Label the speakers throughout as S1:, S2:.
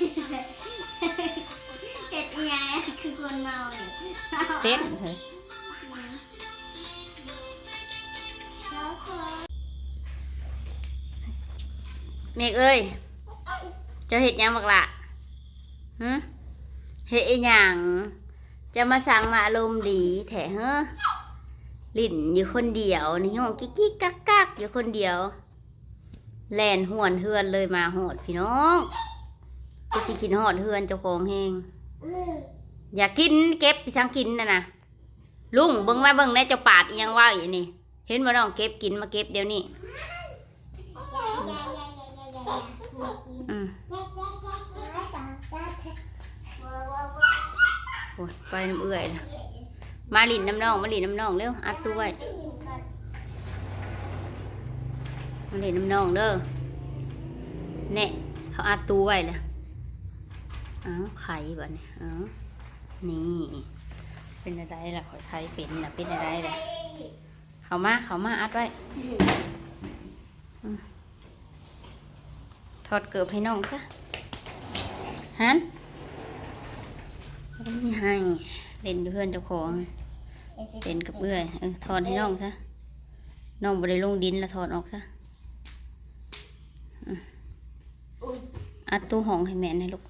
S1: เห็ดอีหยังคือคนเมาเนี่ย
S2: เต้นเฮ้ยเมกเอ้ย เจ้าเห็ดยังบักละหึเห็ดอีหยังจะมาสั่งมาอารมณ์ดีแถเฮ้อลิ่นอยู่คนเดียวนี่ห้องกิ๊กกิ๊กกักกักอยู่คนเดียวแลนหวนเฮือนเลยมาโหดพี่น้อง ก็สิขินหอดเฮือนเจ้าของเฮงอยากกินเก็บไปสั่งกินนะนะลุงเบิ่งมาเบิ่งในเจ้าปาดอิหยังว่าอยู่นี่ เห็นบ่น้องเก็บกินมาเก็บเดี๋ยวนี้อืมโอ้ยไปน้ำเอื่อยนะมาหลินน้ำน้องมาหลินน้ำน้องเร็วอัดตู้ไว้มาหลินน้ำน้องเด้อเน่เขาอัดตู้ไว้เลย อ้าวไข่บ่เนี่ยอ้าวนี่ เป็นอะไรล่ะข่อยไข่เป็นนะเป็นอะไรล่ะเขามาเขามาอัดไว้ถอดเกือบให้น้องซะฮันไม่มีให้เล่นเพื่อนเจ้าของเล่นกับเอื้อยเออถอดให้น้องซะน้องบริลงดินแล้วถอดออกซะอัดตู้ห้องให้แม่ให้ลูก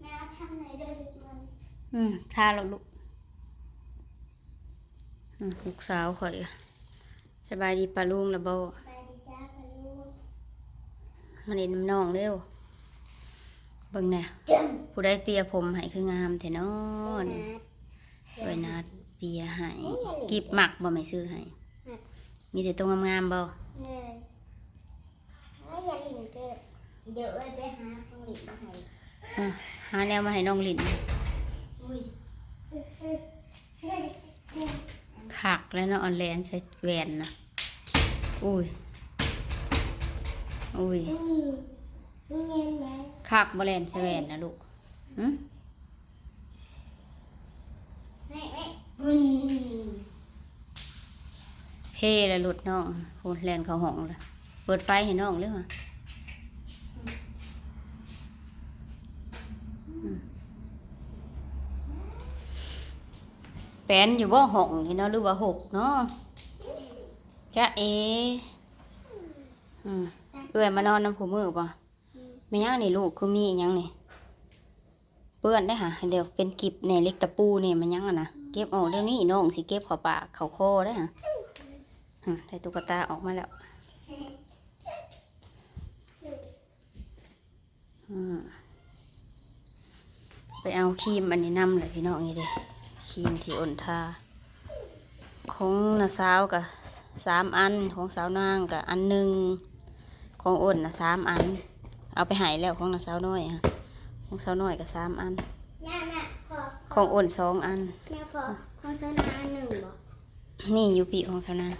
S1: แม่ทำไหนเดินมัน
S2: อืมทาแล้วลูกอืมลูกสาวข่อยอะสบายดีปลาลุงละบ่
S1: ไปดีจ้าไปลูก
S2: มาเล่นน้ำน้องเร็วเบิ่งแหน่
S1: จัง
S2: ผู้ได้เปียผมให้คืองามแท้เนอน
S1: นะ
S2: เอ้ยนัดเปียให้กิบหมักบ่ไม่ซื้อให้มีแต่ตรงงามๆบ่
S1: เลยไม่อยากหลินเกิดเดี๋ยวเอ้ยไปหาของหลินมาให้
S2: อะหาแนวมาให้น้องลิน
S1: อุ้ย
S2: คักแล้วเนาะออนแลนใส่แหวนนะอุ้ย อุ้ย
S1: นี่เงินไหม
S2: คักบ่แลนใส่แหวนนะลูกหึ
S1: แม่แม่บุญ
S2: เพ่ล้วหลุดน้องโหแลนเขาห้องลยเปิดไฟให้น้องเลยว่ะ แปนอยู่บ่ห้องนี่เนาะหรือว่าหกเนาะจ้าเออืมเอื้อยมานอนน้ำผู้มือป่ะไม่ยังนี่ลูกคือมีอิหยังนี่เปื้อนได้อค่ะเดี๋ยวเป็นกิบเนี่ยเล็กตะปูเนี่ยมันยังอะนะเก็บออกเดี๋ยวนี้น้องสิเก็บเขอปากเขาคอได้อค่ะอืมได้ตุ๊กตาออกมาแล้วอืมไปเอาครีมอันนี้นำเลยพี่น้องนี่เด้ ครีมที่อ่อนทาของนาสาวกับสามอันของสาวนางกับอันหนึ่งของอ่อนนะสามอัน เอาไปใหายแล้วของนาสาวน้อยค่ะของสาวน้อยกับสามอัน
S1: แม่แม่ขอ
S2: ของอ่อนสองอัน
S1: แม่ขอขอโซนาหนึ่งบ่
S2: นี่อยู่ปีของสาวนาง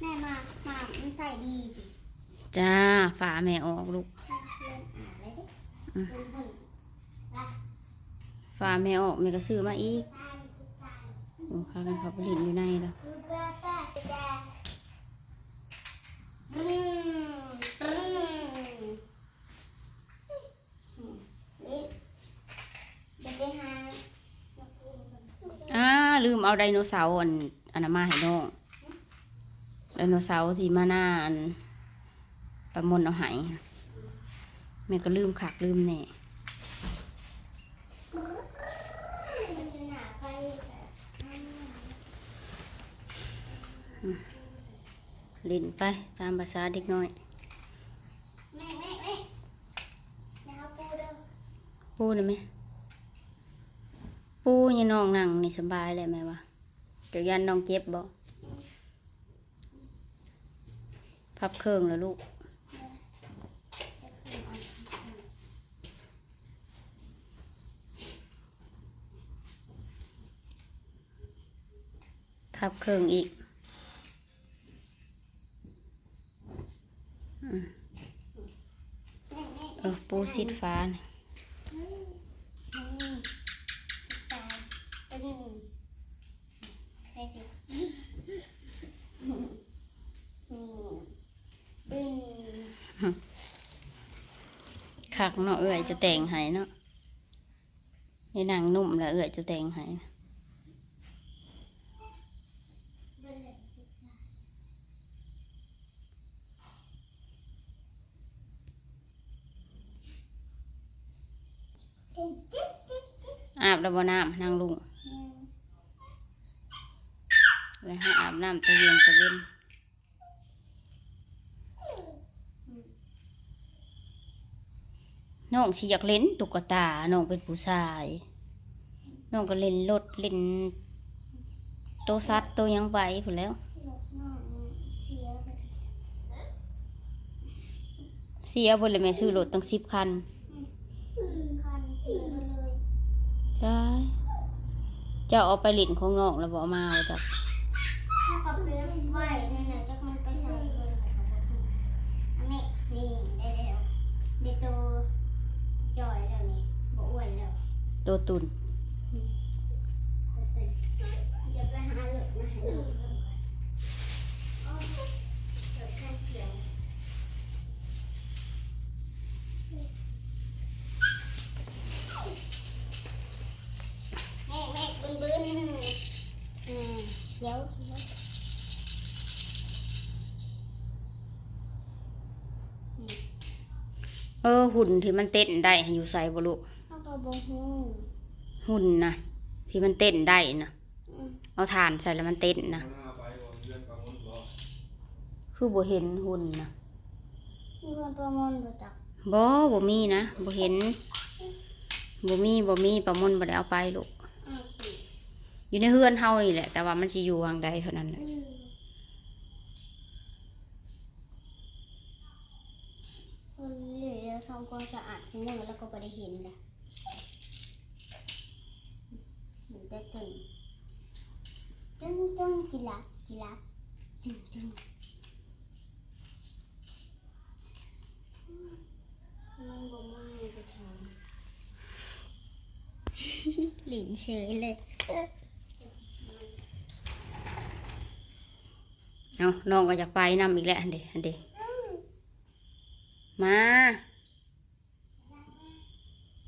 S1: แม่มามามันใส่ดีดิ
S2: จ้าฝาแม่ออกลูก ฝาแม่ออกแม่ก็ซื้อมาอีกโอ้พากันเขับผลิตอยู่ในแล้ว
S1: อ่า
S2: ลืมเอาไดโนเสาร์อันอันมาให้น้องไดโนเสาร์ที่มาหน้าอันประมนเอาหาย แม่ก็ลืมขักลืมแน่
S1: ห
S2: ล่นไปตามภาษาเด็กน้อย
S1: แม่แม่แม่ยาปูเด้อ
S2: ปูนะแม่ปูอยังน้องนั่งนี่สบายเลยแม่วะเดี๋ยวยันน้องเจ็บบ่พับเครื่องแล้วลูก พิ่งอีกเออปูซิดฟ้าคักเนาะเอื่อยจะแต่งหายเนาะในี่นางนุ่มแล้วเอื่อยจะแต่งหาย อาบแล้วบ่น้ำนางลุงเลยให้อาบน้ำตะเวียงตะเวนน้องสิอยากเล่นตุ๊กตา น้องเป็นผู้ชาย น้องก็เล่นรถเล่นโตซัดโตหยังไปพุ่นแหล้ว เสียบนเลยแม่ซื้อรถตั้งสิบคัน ได้ เจะเอาไปหลินของนอกแล้วบอกมาว่าจ้ะ
S1: ถ้ากับเพื่องไหวเนี่ยนะจักมันไปใช้เงินอันนี้นี่ได้แล้วได้โตจอยแล้วนี่บ่อ้วนแล้ว
S2: ตัวตุน
S1: เออหุ่น
S2: ที่มันเต้นได้ให้อยู่ใส่บ่ลูก
S1: เขาก็บ่ฮู้
S2: หุ่นนะที่มันเต้นได้นะเอาถ่านใส่แล้วมันเต้นนะคือบ่เห็นหุ่นนะ
S1: มีคนประมวลบ่จัก
S2: บ่บ่มีนะบ่เห็นบ่มีบ่มีประมนบ่ได้เอาไปลูก
S1: อ้าวสิ
S2: อยู่ในเฮือนเฮานี่แหละ แต่ว่ามันสิอยู่ทางใดเท่านั้นแหละ
S1: อืมคน เหลือทำความสะอาดทุกมื้อแล้วก็บ่ได้เห็นนะมันจะตึงตึงตึงจิลักจิลักตึงตึงมันบ่มาไปทำหลินเฉยเลย
S2: เอาน้องก็อยากไปนํอีกแล้วอันเดอันเดมา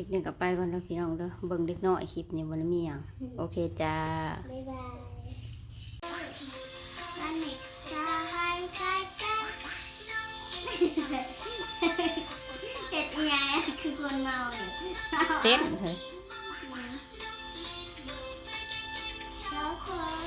S1: ลิปนี้กั
S2: บไปก่อนแล้วพี่น้องเด้อเบิ่งเล็กน้อยคลิปนี้บ่ได้มีอย่างโอเคจ้า
S1: บ๊ายบายอัฮ็ดยังคือคนเมาเนี่ย
S2: เต้นเหรอ。